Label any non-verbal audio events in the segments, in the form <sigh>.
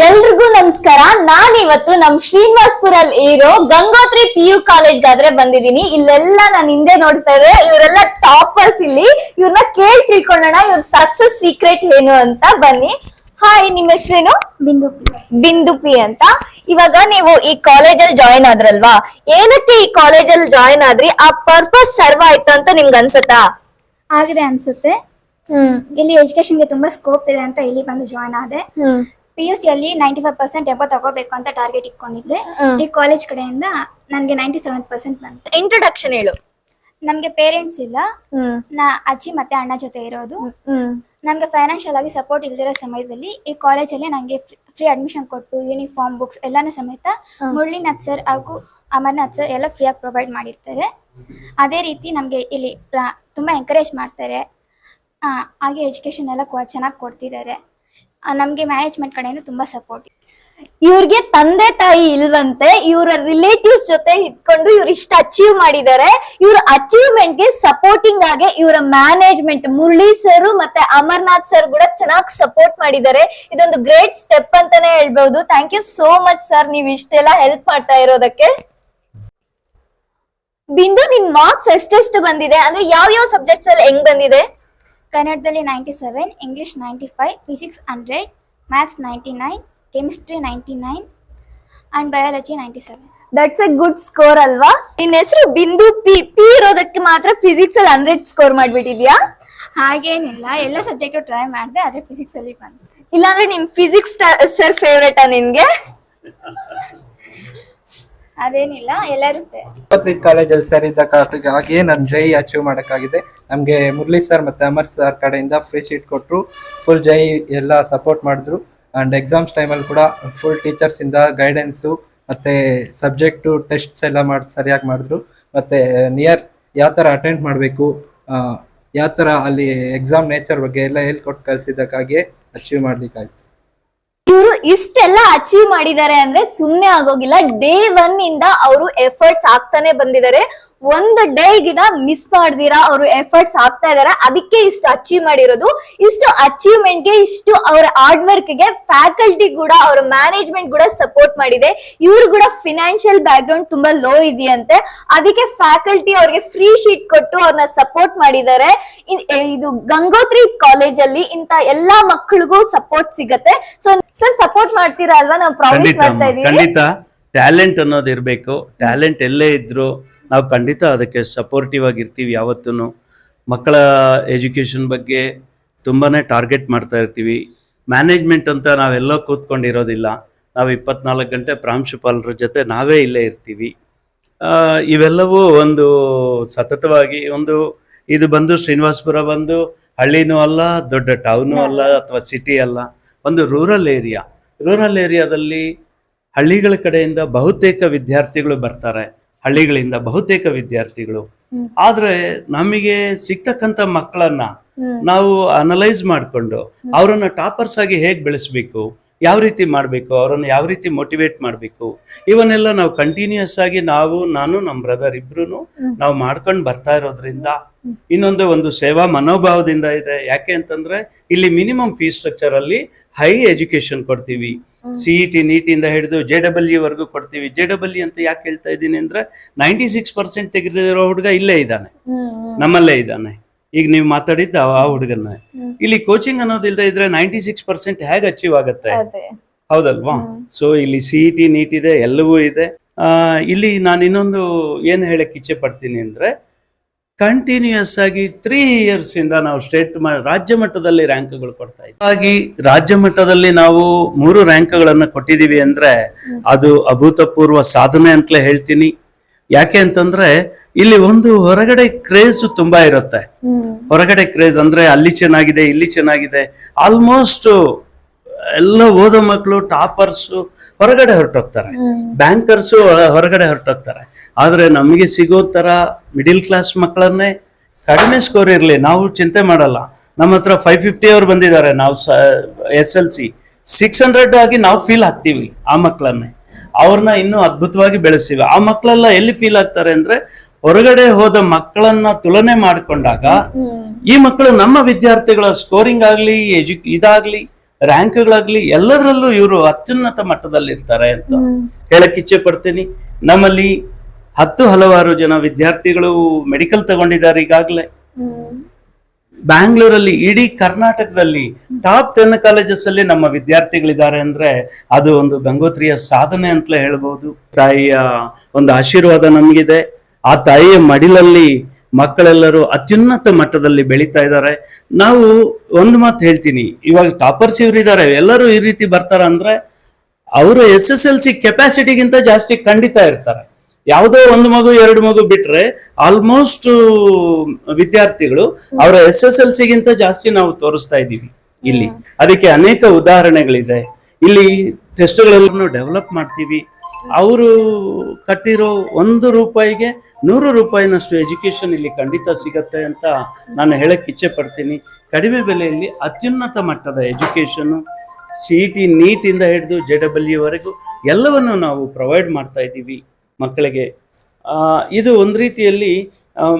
ಎಲ್ರಿಗೂ ನಮಸ್ಕಾರ. ನಾನ್ ಇವತ್ತು ನಮ್ ಶ್ರೀನಿವಾಸ್ಪುರಲ್ಲಿ ಇರೋ ಗಂಗೋತ್ರಿ ಪಿ ಯು ಕಾಲೇಜ್ಗಾದ್ರೆ ಬಂದಿದೀನಿ ಇಲ್ಲೆಲ್ಲ ನಾನು ಹಿಂದೆ ನೋಡ್ತಾ ಇದ್ರೆ ಇವರೆಲ್ಲ ಟಾಪರ್ಸ್ ಇಲ್ಲಿ. ಇವ್ರನ್ನ ಕೇಳ್ ತಿಳ್ಕೊಳ್ಳೋಣ ಇವ್ರ ಸಕ್ಸಸ್ ಸೀಕ್ರೆಟ್ ಏನು ಅಂತ ಬನ್ನಿ. ಹಾಯ್ ನಿಮ್ಮ ಹೆಸರೇನು? ಬಿಂದು ಬಿಂದು ಪಿ ಅಂತ. ಇವಾಗ ನೀವು ಈ ಕಾಲೇಜಲ್ಲಿ ಜಾಯಿನ್ ಆದ್ರಲ್ವಾ? ಏನಕ್ಕೆ ಈ ಕಾಲೇಜಲ್ಲಿ ಜಾಯಿನ್ ಆದ್ರಿ? ಆ ಪರ್ಪಸ್ ಸರ್ವ್ ಆಯ್ತು ಅಂತ ನಿಮ್ಗೆ ಅನ್ಸತ್ತಾ? ಆಗಿದೆ ಅನ್ಸುತ್ತೆ. ಹ್ಮ್. ಇಲ್ಲಿ ಎಜುಕೇಶನ್ಗೆ ತುಂಬಾ ಸ್ಕೋಪ್ ಇದೆ ಅಂತ ಇಲ್ಲಿ ಬಂದು ಜಾಯ್ನ್ ಆದೆ. ಪಿ ಯು ಸಿ ಅಲ್ಲಿ ನೈಂಟಿ ಫೈವ್ ಪರ್ಸೆಂಟ್ ಎಬ್ಬ ತಗೋಬೇಕು ಅಂತ ಟಾರ್ಗೆಟ್ ಇಟ್ಕೊಂಡಿದ್ದೆ. ಈ ಕಾಲೇಜ್ ಕಡೆಯಿಂದ ನನಗೆ ನೈಂಟಿ ಸೆವೆನ್ ಪರ್ಸೆಂಟ್ ಬಂತು. ಇಂಟ್ರೊಡಕ್ಷನ್ ಹೇಳು. ನಮ್ಗೆ ಪೇರೆಂಟ್ಸ್ ಇಲ್ಲ. ನಾ ಅಜ್ಜಿ ಮತ್ತೆ ಅಣ್ಣ ಜೊತೆ ಇರೋದು. ನಮ್ಗೆ ಫೈನಾನ್ಷಿಯಲ್ ಆಗಿ ಸಪೋರ್ಟ್ ಇಲ್ದಿರೋ ಸಮಯದಲ್ಲಿ ಈ ಕಾಲೇಜಲ್ಲಿ ನನಗೆ ಫ್ರೀ ಅಡ್ಮಿಷನ್ ಕೊಟ್ಟು ಯೂನಿಫಾರ್ಮ್ ಬುಕ್ಸ್ ಎಲ್ಲಾನು ಸಮೇತ ಮುರಳಿನಾಥ್ ಸರ್ ಹಾಗೂ ಅಮರ್ನಾಥ್ ಸರ್ ಎಲ್ಲ ಫ್ರೀಯಾಗಿ ಪ್ರೊವೈಡ್ ಮಾಡಿರ್ತಾರೆ. ಅದೇ ರೀತಿ ನಮಗೆ ಇಲ್ಲಿ ತುಂಬಾ ಎಂಕರೇಜ್ ಮಾಡ್ತಾರೆ. ಹಾಗೆ ಎಜುಕೇಶನ್ ಎಲ್ಲ ಚೆನ್ನಾಗಿ ಕೊಡ್ತಿದ್ದಾರೆ. ನಮಗೆ ಮ್ಯಾನೇಜ್ಮೆಂಟ್ ಕಡೆಯಿಂದ ತುಂಬಾ ಸಪೋರ್ಟ್ ಇವ್ರಿಗೆ ತಂದೆ ತಾಯಿ ಇಲ್ವಂತೆ ಇವರ ರಿಲೇಟಿವ್ಸ್ ಜೊತೆ ಇಟ್ಕೊಂಡು ಇವ್ರು ಇಷ್ಟ ಅಚೀವ್ ಮಾಡಿದ್ದಾರೆ ಇವ್ರ ಅಚೀವ್ಮೆಂಟ್ಗೆ ಸಪೋರ್ಟಿಂಗ್ ಆಗಿ ಇವರ ಮ್ಯಾನೇಜ್ಮೆಂಟ್ ಮುರಳಿ ಸರ್ ಮತ್ತೆ ಅಮರ್ನಾಥ್ ಸರ್ ಕೂಡ ಚೆನ್ನಾಗಿ ಸಪೋರ್ಟ್ ಮಾಡಿದ್ದಾರೆ ಇದೊಂದು ಗ್ರೇಟ್ ಸ್ಟೆಪ್ ಅಂತಾನೆ ಹೇಳ್ಬಹುದು thank you so much sir ನೀವು ಇಷ್ಟೆಲ್ಲ ಹೆಲ್ಪ್ ಮಾಡ್ತಾ ಇರೋದಕ್ಕೆ. ಬಿಂದು, ನಿನ್ ಮಾರ್ಕ್ಸ್ ಎಷ್ಟೆಷ್ಟು ಬಂದಿದೆ? ಅಂದ್ರೆ ಯಾವ ಯಾವ ಸಬ್ಜೆಕ್ಟ್ಸ್ ಅಲ್ಲಿ ಹೆಂಗ್ ಬಂದಿದೆ? ಕನ್ನಡದಲ್ಲಿ ninety seven English ninety five physics hundred maths ninety nine chemistry ninety nine and biology ninety seven that's a good score ಅಲ್ವಾ? ನಿನ್ನ ಹೆಸರು ಬಿಂದು ಪಿ ಪಿ ಇರೋದಕ್ಕೆ ಮಾತ್ರ ಫಿಸಿಕ್ಸ್ ಅಲ್ಲಿ ಹಂಡ್ರೆಡ್ ಸ್ಕೋರ್ ಮಾಡ್ಬಿಟ್ಟಿದ್ಯಾ? ಹಾಗೇನಿಲ್ಲ ಎಲ್ಲ ಸಬ್ಜೆಕ್ಟು ಟ್ರೈ ಮಾಡಿದೆ ಆದರೆ ಫಿಸಿಕ್ಸ್ ಅಲ್ಲಿ ಬಂತು ಇಲ್ಲಾಂದ್ರೆ ನಿಮ್ ಫಿಸಿಕ್ಸ್ ಸರ್ ಫೇವ್ರೇಟಾ ನಿನ್ಗೆ? ಅದೇನಿಲ್ಲ, ಎಲ್ಲರೂ ಇಪ್ಪತ್ತೈದು ಕಾಲೇಜಲ್ಲಿ ಸೇರಿದ್ದ ಹಾಗೆ ನಾನು ಜೈ ಅಚೀವ್ ಮಾಡೋಕ್ಕಾಗಿದೆ. ನಮಗೆ ಮುರಳಿ ಸರ್ ಮತ್ತು ಅಮರ್ ಸರ್ ಕಡೆಯಿಂದ ಫ್ರೀ ಶೀಟ್ ಕೊಟ್ಟರು ಫುಲ್ ಜೈ ಎಲ್ಲ ಸಪೋರ್ಟ್ ಮಾಡಿದ್ರು. ಆ್ಯಂಡ್ ಎಕ್ಸಾಮ್ಸ್ ಟೈಮಲ್ಲಿ ಕೂಡ ಫುಲ್ ಟೀಚರ್ಸಿಂದ ಗೈಡೆನ್ಸು ಮತ್ತು ಸಬ್ಜೆಕ್ಟು ಟೆಸ್ಟ್ಸ್ ಎಲ್ಲ ಮಾಡಿ, ಸರಿಯಾಗಿ ಮಾಡಿದ್ರು. ಮತ್ತು ನಿಯರ್ ಯಾವ ಥರ ಅಟೆಂಡ್ ಮಾಡಬೇಕು ಯಾವ ಥರ ಅಲ್ಲಿ ಎಕ್ಸಾಮ್ ನೇಚರ್ ಬಗ್ಗೆ ಎಲ್ಲ ಹೇಳ್ಕೊಟ್ಟು ಕಲಿಸಿದ್ದಕ್ಕಾಗಿ ಅಚೀವ್ ಮಾಡ್ಲಿಕ್ಕಾಯ್ತು. ಇವರು ಇಷ್ಟೆಲ್ಲ ಅಚೀವ್ ಮಾಡಿದ್ದಾರೆ ಅಂದ್ರೆ ಸುಮ್ನೆ ಆಗೋಗಿಲ್ಲ. ಡೇ ಒನ್ ಇಂದ ಅವರು ಎಫರ್ಟ್ಸ್ ಆಗ್ತಾನೆ ಬಂದಿದ್ದಾರೆ. ಒಂದು ಡೇ ಗಿನ ಮಿಸ್ ಮಾಡ್ದಿರಾ? ಅವರು ಎಫರ್ಟ್ಸ್ ಹಾಕ್ತಾ ಇದಾರೆ. ಅದಕ್ಕೆ ಇಷ್ಟು ಅಚೀವ್ ಮಾಡಿರೋದು. ಇಷ್ಟು ಅಚೀವ್ಮೆಂಟ್ಗೆ ಇಷ್ಟು ಅವರ ಹಾರ್ಡ್ ವರ್ಕ್ಗೆ ಫ್ಯಾಕಲ್ಟಿ ಕೂಡ ಅವರ ಮ್ಯಾನೇಜ್ಮೆಂಟ್ ಕೂಡ ಸಪೋರ್ಟ್ ಮಾಡಿದೆ. ಇವ್ರು ಕೂಡ ಫಿನಾನ್ಷಿಯಲ್ ಬ್ಯಾಕ್ ಗ್ರೌಂಡ್ ತುಂಬಾ ಲೋ ಇದೆಯಂತೆ. ಅದಕ್ಕೆ ಫ್ಯಾಕಲ್ಟಿ ಅವ್ರಿಗೆ ಫ್ರೀ ಶೀಟ್ ಕೊಟ್ಟು ಅವ್ರನ್ನ ಸಪೋರ್ಟ್ ಮಾಡಿದ್ದಾರೆ. ಇದು ಗಂಗೋತ್ರಿ ಕಾಲೇಜ್ ಅಲ್ಲಿ ಇಂತ ಎಲ್ಲಾ ಮಕ್ಕಳಿಗೂ ಸಪೋರ್ಟ್ ಸಿಗತ್ತೆ. ಸೊ ಸರ್ ಸಪೋರ್ಟ್ ಮಾಡ್ತೀರಾ ಅಲ್ವಾ? ನಾವು ಪ್ರಾಮಿಸ್ ಮಾಡ್ತಾ ಇದೀವಿ ಟ್ಯಾಲೆಂಟ್ ಅನ್ನೋದು ಇರಬೇಕು. ಟ್ಯಾಲೆಂಟ್ ಎಲ್ಲೇ ಇದ್ದರೂ ನಾವು ಖಂಡಿತ ಅದಕ್ಕೆ ಸಪೋರ್ಟಿವ್ ಆಗಿರ್ತೀವಿ ಯಾವತ್ತೂ ಮಕ್ಕಳ ಎಜುಕೇಷನ್ ಬಗ್ಗೆ ತುಂಬಾ ಟಾರ್ಗೆಟ್ ಮಾಡ್ತಾ ಇರ್ತೀವಿ. ಮ್ಯಾನೇಜ್ಮೆಂಟ್ ಅಂತ ನಾವೆಲ್ಲೋ ಕೂತ್ಕೊಂಡಿರೋದಿಲ್ಲ. ನಾವು ಇಪ್ಪತ್ನಾಲ್ಕು ಗಂಟೆ ಪ್ರಾಂಶುಪಾಲರ ಜೊತೆ ನಾವೇ ಇಲ್ಲೇ ಇರ್ತೀವಿ. ಇವೆಲ್ಲವೂ ಒಂದು ಸತತವಾಗಿ ಒಂದು ಇದು ಬಂದು ಶ್ರೀನಿವಾಸಪುರ ಬಂದು ಹಳ್ಳಿನೂ ಅಲ್ಲ, ದೊಡ್ಡ ಟೌನು ಅಲ್ಲ ಅಥವಾ ಸಿಟಿ ಅಲ್ಲ, ಒಂದು ರೂರಲ್ ಏರಿಯಾ ರೂರಲ್ ಏರಿಯಾದಲ್ಲಿ ಹಳ್ಳಿಗಳ ಕಡೆಯಿಂದ ಬಹುತೇಕ ವಿದ್ಯಾರ್ಥಿಗಳು ಬರ್ತಾರೆ. ಹಳ್ಳಿಗಳಿಂದ ಬಹುತೇಕ ವಿದ್ಯಾರ್ಥಿಗಳು. ಆದ್ರೆ ನಮಗೆ ಸಿಗ್ತಕ್ಕಂತ ಮಕ್ಕಳನ್ನ ನಾವು ಅನಲೈಸ್ ಮಾಡಿಕೊಂಡು ಅವರನ್ನ ಟಾಪರ್ಸ್ ಆಗಿ ಹೇಗೆ ಬೆಳೆಸಬೇಕು? ಯಾವ ರೀತಿ ಮಾಡಬೇಕು ಅವರನ್ನು ಯಾವ ರೀತಿ ಮೋಟಿವೇಟ್ ಮಾಡಬೇಕು ಇವನ್ನೆಲ್ಲ ನಾವು ಕಂಟಿನ್ಯೂಸ್ ಆಗಿ ನಾವು ನಾನು ನಮ್ಮ ಬ್ರದರ್ ಇಬ್ರು ನಾವು ಮಾಡ್ಕೊಂಡು ಬರ್ತಾ ಇರೋದ್ರಿಂದ ಇನ್ನೊಂದು ಒಂದು ಸೇವಾ ಮನೋಭಾವದಿಂದ ಇದೆ. ಯಾಕೆ ಅಂತಂದ್ರೆ ಇಲ್ಲಿ ಮಿನಿಮಮ್ ಫೀಸ್ ಸ್ಟ್ರಕ್ಚರ್ ಅಲ್ಲಿ ಹೈ ಎಜುಕೇಶನ್ ಕೊಡ್ತೀವಿ. ಸಿಇಟಿ ಇ ಇಂದ ನೀಟಿಂದ ಹಿಡಿದು ಜೆ ಡಬಲ್ಯೂ ವರ್ಗೂ ಕೊಡ್ತೀವಿ. ಜೆ ಡಬಲ್ಯೂ ಅಂತ ಯಾಕೆ ಹೇಳ್ತಾ ಇದ್ದೀನಿ ಅಂದ್ರೆ ನೈಂಟಿ ಸಿಕ್ಸ್ ಪರ್ಸೆಂಟ್ ತೆಗೆದಿರೋ ಹುಡುಗ ಇಲ್ಲೇ ಇದ್ದಾನೆ. ನಮ್ಮಲ್ಲೇ ಇದ್ದಾನೆ. ಈಗ ನೀವು ಮಾತಾಡಿದ್ದು ಆ ಹುಡುಗನ ಇಲ್ಲಿ ಕೋಚಿಂಗ್ ಅನ್ನೋದಿಲ್ಲದೆ ಇದ್ರೆ ನೈಂಟಿ ಸಿಕ್ಸ್ ಪರ್ಸೆಂಟ್ ಹೇಗೆ ಅಚೀವ್ ಆಗುತ್ತೆ? ಹೌದಲ್ವಾ? ಸೊ ಇಲ್ಲಿ ಸಿ ಇ ಟಿ ನೀಟ್ ಇದೆ ಎಲ್ಲವೂ ಇದೆ. ಆ, ಇಲ್ಲಿ ನಾನು ಇನ್ನೊಂದು ಏನು ಹೇಳಕ್ ಇಚ್ಛೆ ಪಡ್ತೀನಿ ಅಂದ್ರೆ ಕಂಟಿನ್ಯೂಸ್ ಆಗಿ ತ್ರೀ ಇಯರ್ಸ್ ಇಂದ ನಾವು ಸ್ಟೇಟ್ ರಾಜ್ಯ ಮಟ್ಟದಲ್ಲಿ ರ್ಯಾಂಕ್ಗಳು ಕೊಡ್ತಾ ಇದ್ದೀವಿ ಹಾಗಾಗಿ ರಾಜ್ಯ ಮಟ್ಟದಲ್ಲಿ ನಾವು ಮೂರು ರ್ಯಾಂಕ್ಗಳನ್ನು ಕೊಟ್ಟಿದ್ದೀವಿ ಅಂದ್ರೆ ಅದು ಅಭೂತಪೂರ್ವ ಸಾಧನೆ ಅಂತಲೇ ಹೇಳ್ತೀನಿ. ಯಾಕೆ ಅಂತಂದ್ರೆ ಇಲ್ಲಿ ಒಂದು ಹೊರಗಡೆ ಕ್ರೇಜ್ ತುಂಬಾ ಇರುತ್ತೆ. ಹೊರಗಡೆ ಕ್ರೇಜ್ ಅಂದ್ರೆ ಅಲ್ಲಿ ಚೆನ್ನಾಗಿದೆ, ಇಲ್ಲಿ ಚೆನ್ನಾಗಿದೆ. ಆಲ್ಮೋಸ್ಟ್ ಎಲ್ಲ ಓದೋ ಮಕ್ಕಳು ಟಾಪರ್ಸ್ ಹೊರಗಡೆ ಹೊರಟೋಗ್ತಾರೆ. ಬ್ಯಾಂಕರ್ಸ್ ಹೊರಗಡೆ ಹೊರಟೋಗ್ತಾರೆ. ಆದ್ರೆ ನಮಗೆ ಸಿಗೋ ತರ ಮಿಡಿಲ್ ಕ್ಲಾಸ್ ಮಕ್ಕಳನ್ನೇ ಕಡಿಮೆ ಸ್ಕೋರ್ ಇರಲಿ. ನಾವು ಚಿಂತೆ ಮಾಡಲ್ಲ. ನಮ್ಮ ಹತ್ರ ಫೈವ್ ಫಿಫ್ಟಿ ಅವ್ರು ಬಂದಿದ್ದಾರೆ. ನಾವು S L C six hundred ಆಗಿ ನಾವು ಫೀಲ್ ಆಗ್ತೀವಿ ಆ ಮಕ್ಕಳನ್ನೇ ಅವ್ರನ್ನ ಇನ್ನೂ ಅದ್ಭುತವಾಗಿ ಬೆಳೆಸಿವೆ. ಆ ಮಕ್ಕಳೆಲ್ಲ ಎಲ್ಲಿ ಫೀಲ್ ಆಗ್ತಾರೆ ಅಂದ್ರೆ ಹೊರಗಡೆ ಹೋದ ಮಕ್ಕಳನ್ನ ತುಲನೆ ಮಾಡಿಕೊಂಡಾಗ ಈ ಮಕ್ಕಳು ನಮ್ಮ ವಿದ್ಯಾರ್ಥಿಗಳ ಸ್ಕೋರಿಂಗ್ ಆಗ್ಲಿ ಎಜು ಇದಾಗ್ಲಿ ರ್ಯಾಂಕ್ಗಳಾಗ್ಲಿ ಎಲ್ಲದರಲ್ಲೂ ಇವರು ಅತ್ಯುನ್ನತ ಮಟ್ಟದಲ್ಲಿ ಇರ್ತಾರೆ ಅಂತ ಹೇಳಕ್ ಇಚ್ಛೆ ಪಡ್ತೀನಿ. ನಮ್ಮಲ್ಲಿ ಹತ್ತು ಹಲವಾರು ಜನ ವಿದ್ಯಾರ್ಥಿಗಳು ಮೆಡಿಕಲ್ ತಗೊಂಡಿದ್ದಾರೆ ಈಗಾಗಲೇ. ಬ್ಯಾಂಗ್ಳೂರಲ್ಲಿ ಇಡೀ ಕರ್ನಾಟಕದಲ್ಲಿ ಟಾಪ್ ಟೆನ್ ಕಾಲೇಜಸ್ ಅಲ್ಲಿ ನಮ್ಮ ವಿದ್ಯಾರ್ಥಿಗಳಿದ್ದಾರೆ ಅಂದ್ರೆ ಅದು ಒಂದು ಗಂಗೋತ್ರಿಯ ಸಾಧನೆ ಅಂತಲೇ ಹೇಳ್ಬೋದು. ತಾಯಿಯ ಒಂದು ಆಶೀರ್ವಾದ ನಮಗಿದೆ. ಆ ತಾಯಿಯ ಮಡಿಲಲ್ಲಿ ಮಕ್ಕಳೆಲ್ಲರೂ ಅತ್ಯುನ್ನತ ಮಟ್ಟದಲ್ಲಿ ಬೆಳೀತಾ ಇದ್ದಾರೆ. ನಾವು ಒಂದು ಮಾತು ಹೇಳ್ತೀನಿ. ಇವಾಗ ಟಾಪರ್ಸ್ ಇವರಿದ್ದಾರೆ ಎಲ್ಲರೂ ಈ ರೀತಿ ಬರ್ತಾರ ಅಂದ್ರೆ ಅವರು ಎಸ್ ಎಸ್ ಎಲ್ ಸಿ ಕೆಪಾಸಿಟಿಗಿಂತ ಜಾಸ್ತಿ ಖಂಡಿತ ಇರ್ತಾರೆ. ಯಾವುದೋ ಒಂದು ಮಗು, ಎರಡು ಮಗು ಬಿಟ್ರೆ ಆಲ್ಮೋಸ್ಟ್ ವಿದ್ಯಾರ್ಥಿಗಳು ಅವರ ಎಸ್ ಎಸ್ ಎಲ್ ಸಿಗಿಂತ ಜಾಸ್ತಿ ನಾವು ತೋರಿಸ್ತಾ ಇದ್ದೀವಿ ಇಲ್ಲಿ. ಅದಕ್ಕೆ ಅನೇಕ ಉದಾಹರಣೆಗಳಿದೆ. ಇಲ್ಲಿ ಟೆಸ್ಟ್ಗಳನ್ನು ಡೆವಲಪ್ ಮಾಡ್ತೀವಿ. ಅವರು ಕಟ್ಟಿರೋ ಒಂದು ರೂಪಾಯಿಗೆ ನೂರು ರೂಪಾಯಿನಷ್ಟು ಎಜುಕೇಶನ್ ಇಲ್ಲಿ ಖಂಡಿತ ಸಿಗತ್ತೆ ಅಂತ ನಾನು ಹೇಳಕ್ ಇಚ್ಛೆ ಪಡ್ತೀನಿ. ಕಡಿಮೆ ಬೆಲೆಯಲ್ಲಿ ಅತ್ಯುನ್ನತ ಮಟ್ಟದ ಎಜುಕೇಶನ್ ಸಿ ಇ ಟಿ ನೀಟಿಂದ ಹಿಡಿದು ಜೆ ಡಬ್ಲ್ಯೂ ವರೆಗೂ ಎಲ್ಲವನ್ನು ನಾವು ಪ್ರೊವೈಡ್ ಮಾಡ್ತಾ ಇದ್ದೀವಿ. ಮಕ್ಕಳಿಗೆ. ಆ, ಇದು ಒಂದು ರೀತಿಯಲ್ಲಿ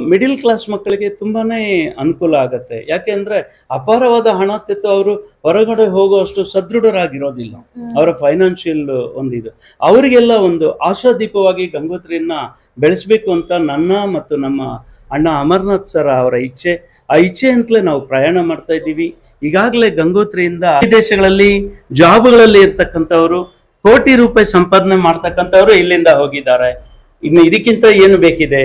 ಮಿಡಿಲ್ ಕ್ಲಾಸ್ ಮಕ್ಕಳಿಗೆ ತುಂಬಾನೇ ಅನುಕೂಲ ಆಗುತ್ತೆ. ಯಾಕೆಂದ್ರೆ ಅಪಾರವಾದ ಹಣ ತೆತ್ತು ಅವರು ಹೊರಗಡೆ ಹೋಗುವಷ್ಟು ಸದೃಢರಾಗಿರೋದಿಲ್ಲ. ಅವರ ಫೈನಾನ್ಷಿಯಲ್ ಒಂದು ಇದು. ಅವರಿಗೆಲ್ಲ ಒಂದು ಆಶಾದೀಪವಾಗಿ ಗಂಗೋತ್ರಿಯನ್ನ ಬೆಳೆಸಬೇಕು ಅಂತ ನನ್ನ ಮತ್ತು ನಮ್ಮ ಅಣ್ಣ ಅಮರ್ನಾಥ್ ಸರ್ ಅವರ ಇಚ್ಛೆ. ಆ ಇಚ್ಛೆ ಅಂತಲೇ ನಾವು ಪ್ರಯಾಣ ಮಾಡ್ತಾ ಇದ್ದೀವಿ. ಈಗಾಗಲೇ ಗಂಗೋತ್ರಿಯಿಂದ ದೇಶಗಳಲ್ಲಿ ಜಾಬ್ಗಳಲ್ಲಿ ಇರ್ತಕ್ಕಂಥವ್ರು ಕೋಟಿ ರೂಪಾಯಿ ಸಂಪಾದನೆ ಮಾಡ್ತಕ್ಕಂಥವ್ರು ಇಲ್ಲಿಂದ ಹೋಗಿದ್ದಾರೆ. ಇನ್ನು ಇದಕ್ಕಿಂತ ಏನು ಬೇಕಿದೆ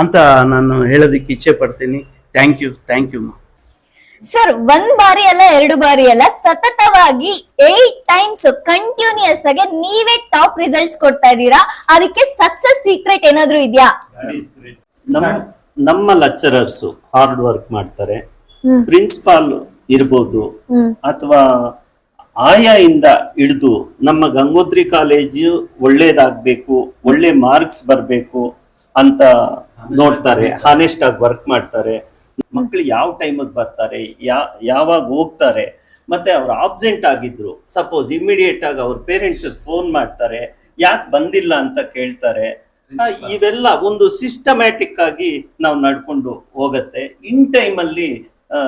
ಅಂತ ನಾನು ಹೇಳೋದಕ್ಕೆ ಇಚ್ಛೆ ಪಡ್ತೀನಿ. Thank you thank you sir ಒಂದ್ ಬಾರಿ ಅಲ್ಲ ಎರಡು ಬಾರಿ ಅಲ್ಲ ಸತತವಾಗಿ ಏಟ್ ಟೈಮ್ಸ್ ಕಂಟಿನ್ಯೂಸ್ ಆಗಿ ನೀವೇ ಟಾಪ್ ರಿಸಲ್ಟ್ಸ್ ಕೊಡ್ತಾ ಇದ್ದೀರಾ? ಅದಕ್ಕೆ ಸಕ್ಸಸ್ ಸೀಕ್ರೆಟ್ ಏನಾದ್ರೂ ಇದೆಯಾ? ನಮ್ಮ ನಮ್ಮ ಲೆಕ್ಚರರ್ಸ್ ಹಾರ್ಡ್ ವರ್ಕ್ ಮಾಡ್ತಾರೆ. ಪ್ರಿನ್ಸಿಪಾಲ್ ಇರ್ಬೋದು ಅಥವಾ ಆಯಾಯಿಂದ ಹಿಡಿದು ನಮ್ಮ ಗಂಗೋತ್ರಿ ಕಾಲೇಜು ಒಳ್ಳೇದಾಗಬೇಕು ಒಳ್ಳೆ ಮಾರ್ಕ್ಸ್ ಬರಬೇಕು ಅಂತ ನೋಡ್ತಾರೆ ಹಾನೆಸ್ಟ್ ಆಗಿ ವರ್ಕ್ ಮಾಡ್ತಾರೆ. ಮಕ್ಕಳು ಯಾವ ಟೈಮಿಗೆ ಬರ್ತಾರೆ ಯಾ ಯಾವಾಗ ಹೋಗ್ತಾರೆ ಮತ್ತೆ ಅವ್ರು ಆಬ್ಸೆಂಟ್ ಆಗಿದ್ರು ಸಪೋಸ್ ಇಮಿಡಿಯೇಟ್ ಆಗಿ ಅವ್ರ ಪೇರೆಂಟ್ಸ್ ಫೋನ್ ಮಾಡ್ತಾರೆ ಯಾಕೆ ಬಂದಿಲ್ಲ ಅಂತ ಕೇಳ್ತಾರೆ ಇವೆಲ್ಲ ಒಂದು ಸಿಸ್ಟಮ್ಯಾಟಿಕ್ ಆಗಿ ನಾವು ನಡ್ಕೊಂಡು ಹೋಗತ್ತೆ. ಇನ್ ಟೈಮಲ್ಲಿ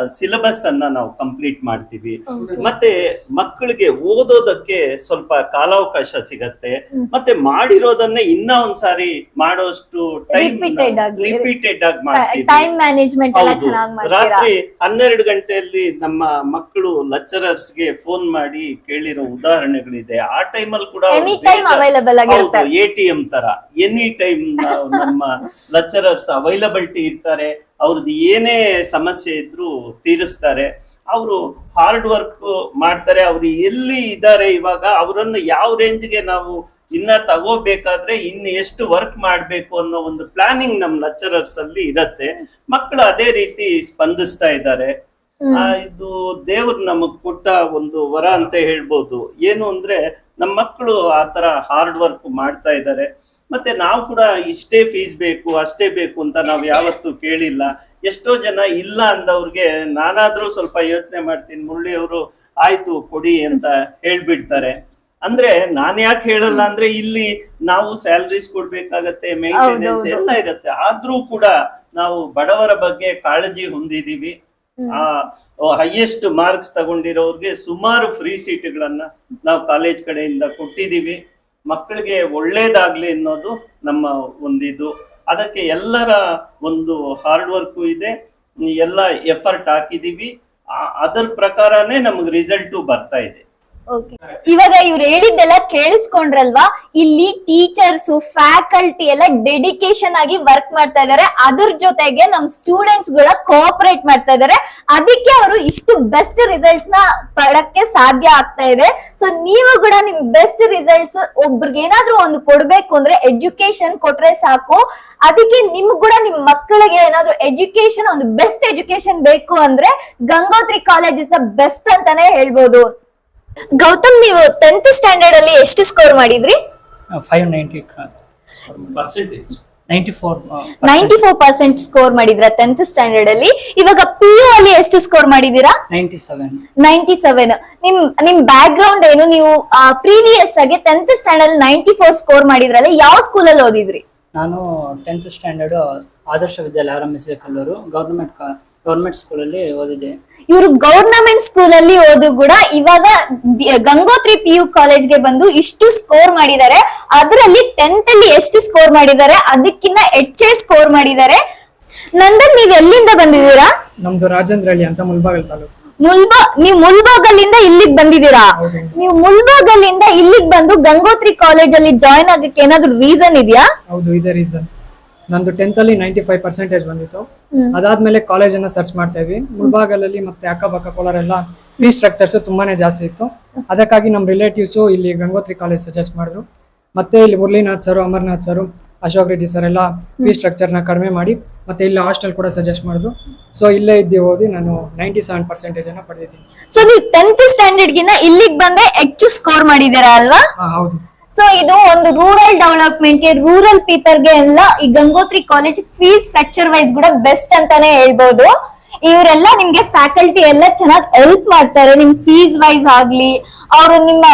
ಸಿಲೆಬಸ್ ಅನ್ನ ನಾವು ಕಂಪ್ಲೀಟ್ ಮಾಡ್ತೀವಿ. ಮತ್ತೆ ಮಕ್ಕಳಿಗೆ ಓದೋದಕ್ಕೆ ಸ್ವಲ್ಪ ಕಾಲಾವಕಾಶ ಸಿಗತ್ತೆ. ಮತ್ತೆ ಮಾಡಿರೋದನ್ನೇ ಇನ್ನ ಒಂದ್ಸಾರಿ ಮಾಡೋಷ್ಟು ಟೈಮ್. ರಿಪೀಟೆಡ್ ಆಗಿ. ಮಾಡ್ತೀವಿ. ಟೈಮ್ ಹೌದು. ರಾತ್ರಿ ಹನ್ನೆರಡು ಗಂಟೆಯಲ್ಲಿ ನಮ್ಮ ಮಕ್ಕಳು ಲೆಕ್ಚರರ್ಸ್ಗೆ ಫೋನ್ ಮಾಡಿ ಕೇಳಿರೋ ಉದಾಹರಣೆಗಳಿದೆ. ಆ ಟೈಮಲ್ಲಿ ಕೂಡ time available ಆಗಿರುತ್ತೆ. ಎ ಟಿ ಎಂ ತರ. ಎನಿ ಟೈಮ್ ನಮ್ಮ <laughs> ಲೆಕ್ಚರರ್ಸ್ ಅವೈಲಬಿಲಿಟಿ ಇರ್ತಾರೆ. ಅವ್ರದ್ದು ಏನೇ ಸಮಸ್ಯೆ ಇದ್ರೂ ತೀರಿಸ್ತಾರೆ. ಅವರು ಹಾರ್ಡ್ ವರ್ಕ್ ಮಾಡ್ತಾರೆ ಅವ್ರು ಎಲ್ಲಿ ಇದ್ದಾರೆ ಇವಾಗ ಅವರನ್ನು ಯಾವ ರೇಂಜ್ಗೆ ನಾವು ಇನ್ನ ತಗೋಬೇಕಾದ್ರೆ ಇನ್ನು ಎಷ್ಟು ವರ್ಕ್ ಮಾಡಬೇಕು ಅನ್ನೋ ಒಂದು ಪ್ಲಾನಿಂಗ್ ನಮ್ಮ ಲೆಕ್ಚರರ್ಸ್ ಅಲ್ಲಿ ಇರತ್ತೆ. ಮಕ್ಕಳು ಅದೇ ರೀತಿ ಸ್ಪಂದಿಸ್ತಾ ಇದ್ದಾರೆ. ಇದು ದೇವ್ರು ನಮಗ್ ಕೊಟ್ಟ ಒಂದು ವರ ಅಂತ ಹೇಳ್ಬೋದು. ಏನು ಅಂದ್ರೆ ನಮ್ಮ ಮಕ್ಕಳು ಆ ತರ ಹಾರ್ಡ್ ವರ್ಕ್ ಮಾಡ್ತಾ ಇದ್ದಾರೆ. ಮತ್ತೆ ನಾವು ಕೂಡ ಇಷ್ಟೇ ಫೀಸ್ ಬೇಕು ಅಷ್ಟೇ ಬೇಕು ಅಂತ ನಾವು ಯಾವತ್ತೂ ಕೇಳಿಲ್ಲ. ಎಷ್ಟೋ ಜನ ಇಲ್ಲ ಅಂದವ್ರಿಗೆ ನಾನಾದ್ರೂ ಸ್ವಲ್ಪ ಯೋಚನೆ ಮಾಡ್ತೀನಿ ಮುರಳಿ ಅವರು ಆಯ್ತು ಕೊಡಿ ಅಂತ ಹೇಳ್ಬಿಡ್ತಾರೆ. ಅಂದ್ರೆ ನಾನ್ ಯಾಕೆ ಹೇಳಲ್ಲ ಅಂದ್ರೆ ಇಲ್ಲಿ ನಾವು ಸ್ಯಾಲರೀಸ್ ಕೊಡ್ಬೇಕಾಗತ್ತೆ ಮೇಂಟೆನೆನ್ಸ್ ಎಲ್ಲ ಇರುತ್ತೆ. ಆದ್ರೂ ಕೂಡ ನಾವು ಬಡವರ ಬಗ್ಗೆ ಕಾಳಜಿ ಹೊಂದಿದೀವಿ. ಆ ಹೈಯೆಸ್ಟ್ ಮಾರ್ಕ್ಸ್ ತಗೊಂಡಿರೋರ್ಗೆ ಸುಮಾರು ಫ್ರೀ ಸೀಟ್ಗಳನ್ನ ನಾವು ಕಾಲೇಜ್ ಕಡೆಯಿಂದ ಕೊಟ್ಟಿದೀವಿ. ಮಕ್ಕಳಿಗೆ ಒಳ್ಳೇದಾಗ್ಲಿ ಅನ್ನೋದು ನಮ್ಮ ಒಂದಿದು. ಅದಕ್ಕೆ ಎಲ್ಲರ ಒಂದು ಹಾರ್ಡ್ ವರ್ಕು ಇದೆ. ಎಲ್ಲ ಎಫರ್ಟ್ ಹಾಕಿದೀವಿ. ಅದರ ಪ್ರಕಾರನೇ ನಮಗೆ ರಿಸಲ್ಟು ಬರ್ತಾ ಇದೆ. ಇವಾಗ ಇವ್ರು ಹೇಳಿದ್ದೆಲ್ಲ ಕೇಳಿಸ್ಕೊಂಡ್ರಲ್ವಾ? ಇಲ್ಲಿ ಟೀಚರ್ಸ್, ಫ್ಯಾಕಲ್ಟಿ ಎಲ್ಲ ಡೆಡಿಕೇಶನ್ ಆಗಿ ವರ್ಕ್ ಮಾಡ್ತಾ ಇದಾರೆ. ಅದ್ರ ಜೊತೆಗೆ ನಮ್ ಸ್ಟೂಡೆಂಟ್ಸ್ಗಳ ಕೋಆಪರೇಟ್ ಮಾಡ್ತಾ ಇದಾರೆ. ಅದಕ್ಕೆ ಅವರು ಇಷ್ಟು ಬೆಸ್ಟ್ ರಿಸಲ್ಟ್ಸ್ನ ಪಡಕ್ಕೆ ಸಾಧ್ಯ ಆಗ್ತಾ ಇದೆ. ಸೊ ನೀವು ಕೂಡ ನಿಮ್ ಬೆಸ್ಟ್ ರಿಸಲ್ಟ್ಸ್ ಒಬ್ರಿಗೆ ಏನಾದ್ರೂ ಒಂದು ಕೊಡ್ಬೇಕು ಅಂದ್ರೆ ಎಜುಕೇಶನ್ ಕೊಟ್ರೆ ಸಾಕು. ಅದಕ್ಕೆ ನಿಮ್ ಕೂಡ ನಿಮ್ ಮಕ್ಕಳಿಗೆ ಏನಾದ್ರೂ ಎಜುಕೇಶನ್ ಒಂದು ಬೆಸ್ಟ್ ಎಜುಕೇಶನ್ ಬೇಕು ಅಂದ್ರೆ Gangotri college is the best ಅಂತಾನೆ ಹೇಳ್ಬೋದು. ಗೌತಮ್ ನೀವು ಟೆಂತ್ ಸ್ಟ್ಯಾಂಡರ್ಡ್ ಅಲ್ಲಿ ಎಷ್ಟು ಸ್ಕೋರ್ ಮಾಡಿದ್ರಿ? Five ninety ninety four ninety four percent score ಮಾಡಿದ್ರ ಟೆಂತ್ ಸ್ಟ್ಯಾಂಡರ್ಡ್ ಅಲ್ಲಿ? ಇವಾಗ ಪಿ ಯು ಅಲ್ಲಿ ಎಷ್ಟು ಸ್ಕೋರ್ ಮಾಡಿದೀರಾ ನೈಂಟಿ ಸೆವೆನ್ ನೈಂಟಿ ಸೆವೆನ್ ನಿಮ್ ನಿಮ್ ಬ್ಯಾಕ್ ಗ್ರೌಂಡ್ ಏನು? ನೀವು ಪ್ರೀವಿಯಸ್ ಆಗಿ tenth standard ninety four score ಮಾಡಿದ್ರಲ್ಲ ಯಾವ ಸ್ಕೂಲ್ ಅಲ್ಲಿ ಓದಿದ್ರಿ? ನಾನು ಟೆಂತ್ ಸ್ಟ್ಯಾಂಡರ್ಡು ಆದರ್ಶ ವಿದ್ಯಾಲಯ ಆರಂಭಿಸಿದ ಕಲ್ಲೂರು. ಗವರ್ಮೆಂಟ್ ಗೌರ್ಮೆಂಟ್ ಗೌರ್ಮೆಂಟ್ ಸ್ಕೂಲಲ್ಲಿ ಓದಿದೆ. ಇವರು ಗೌರ್ನಮೆಂಟ್ ಸ್ಕೂಲ್ ಅಲ್ಲಿ ಓದು ಕೂಡ ಇವಾಗ ಬಿ- ಗಂಗೋತ್ರಿ ಪಿ ಯು ಕಾಲೇಜ್ಗೆ ಬಂದು ಇಷ್ಟು ಸ್ಕೋರ್ ಮಾಡಿದ್ದಾರೆ. ಅದರಲ್ಲಿ ಟೆಂತ್ ಅಲ್ಲಿ ಎಷ್ಟು ಸ್ಕೋರ್ ಮಾಡಿದ್ದಾರೆ ಅದಕ್ಕಿಂತ ಹೆಚ್ಚೇ ಸ್ಕೋರ್ ಮಾಡಿದ್ದಾರೆ. ನಂದನ್ ನೀವ್ ಎಲ್ಲಿಂದ ಬಂದಿದ್ದೀರಾ? ನಮ್ದು ರಾಜೇಂದ್ರಹಳ್ಳಿ ಅಂತ ಮುಲ್ಬಾಗಲ್ ತಾಲೂಕು. ಮುಲ್ಬಾ ನೀವು ಮುಲ್ಬಾಗಲಿಂದ ಇಲ್ಲಿಗೆ ಬಂದಿದ್ದೀರಾ? ನೀವು ಮುಲ್ಬಾಗಲಿಂದ ಇಲ್ಲಿಗ್ ಬಂದು ಗಂಗೋತ್ರಿ ಕಾಲೇಜ್ ಅಲ್ಲಿ ಜಾಯ್ನ್ ಆಗಕ್ಕೆ ಏನಾದ್ರು ರೀಸನ್ ಇದೆಯಾ? ಹೌದು ಇದೆ ರೀಸನ್ ನಂದು ಟೆಂತ್ ಅಲ್ಲಿ ನೈಂಟಿ ಫೈವ್ ಪರ್ಸೆಂಟೇಜ್ ಬಂದಿತ್ತು ಅದಾದ್ಮೇಲೆ ಕಾಲೇಜನ್ನ ಸರ್ಚ್ ಮಾಡ್ತಾ ಇದ್ವಿ. ಮುಲ್ಬಾಗಲಲ್ಲಿ ಮತ್ತೆ ಅಕ್ಕಪಕ್ಕ ಕೋಲಾರೆಲ್ಲ ಫೀ ಸ್ಟ್ರಕ್ಚರ್ಸ್ ತುಂಬಾನೇ ಜಾಸ್ತಿ ಇತ್ತು. ಅದಕ್ಕಾಗಿ ನಮ್ಮ ರಿಲೇಟಿವ್ಸ್ ಇಲ್ಲಿ ಗಂಗೋತ್ರಿ ಕಾಲೇಜ್ ಸಜೆಸ್ಟ್ ಮಾಡಿದ್ರು. ಮತ್ತೆ ಇಲ್ಲಿ Muralinath sir Amarnath sir Ashok Reddy sir ಎಲ್ಲ ಸ್ಟ್ರಕ್ಚರ್ನ ಕಡಿಮೆ ಮಾಡಿ ಮತ್ತೆ ಇಲ್ಲಿ ಹಾಸ್ಟೆಲ್ ಕೂಡ ಸಜೆಸ್ಟ್ ಮಾಡಿದ್ರು. ಸೊ ಇಲ್ಲೇ ಇದ್ದು ಓದಿ ನಾನು ನೈಂಟಿ ಸೆವೆನ್ ಪರ್ಸೆಂಟೇಜ್ ಅನ್ನ ಪಡೆದಿದ್ದೀನಿ. ಸೊ ನೀವು ಟೆಂತ್ ಸ್ಟ್ಯಾಂಡರ್ಡ್ ಗಿಂತ ಇಲ್ಲಿಗೆ ಬಂದ್ರೆ ಹೆಚ್ಚು ಸ್ಕೋರ್ ಮಾಡಿದ್ದೀರಾ ಅಲ್ವಾ? ಹೌದು. ಸೊ ಇದು ಒಂದು ರೂರಲ್ ಡೆವಲಪ್ಮೆಂಟ್ಗೆ ರೂರಲ್ ಪೀಪಲ್ಗೆ ಎಲ್ಲ ಈ Gangotri college fees structure wise ಕೂಡ ಬೆಸ್ಟ್ ಅಂತಾನೆ ಹೇಳ್ಬೋದು. ಇವರೆಲ್ಲ ನಿಮ್ಗೆ ಫ್ಯಾಕಲ್ಟಿ ಎಲ್ಲ ಚೆನ್ನಾಗ್ ಹೆಲ್ಪ್ ಮಾಡ್ತಾರೆ. ನಿಮ್ ಫೀಸ್ ವೈಸ್ ಆಗ್ಲಿ, ಅವರು ನಿಮ್ಮ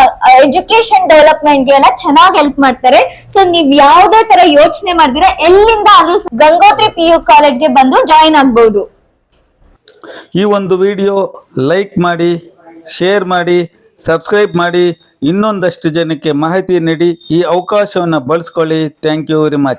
ಎಜುಕೇಶನ್ ಡೆವಲಪ್ಮೆಂಟ್ಗೆ ಎಲ್ಲ ಚೆನ್ನಾಗಿ ಹೆಲ್ಪ್ ಮಾಡ್ತಾರೆ. ಸೊ ನೀವ್ ಯಾವ್ದೇ ತರ ಯೋಚನೆ ಮಾಡಿದ್ರೆ, ಎಲ್ಲಿಂದ ಆದ್ರೂ ಗಂಗೋತ್ರಿ ಪಿ ಯು ಕಾಲೇಜ್ಗೆ ಬಂದು ಜಾಯಿನ್ ಆಗ್ಬಹುದು ಈ ಒಂದು ವಿಡಿಯೋ ಲೈಕ್ ಮಾಡಿ ಶೇರ್ ಮಾಡಿ ಸಬ್ಸ್ಕ್ರೈಬ್ ಮಾಡಿ ಇನ್ನೊಂದಷ್ಟು ಜನಕ್ಕೆ ಮಾಹಿತಿ ನೀಡಿ ಈ ಅವಕಾಶವನ್ನು ಬಳಸ್ಕೊಳ್ಳಿ. Thank you very much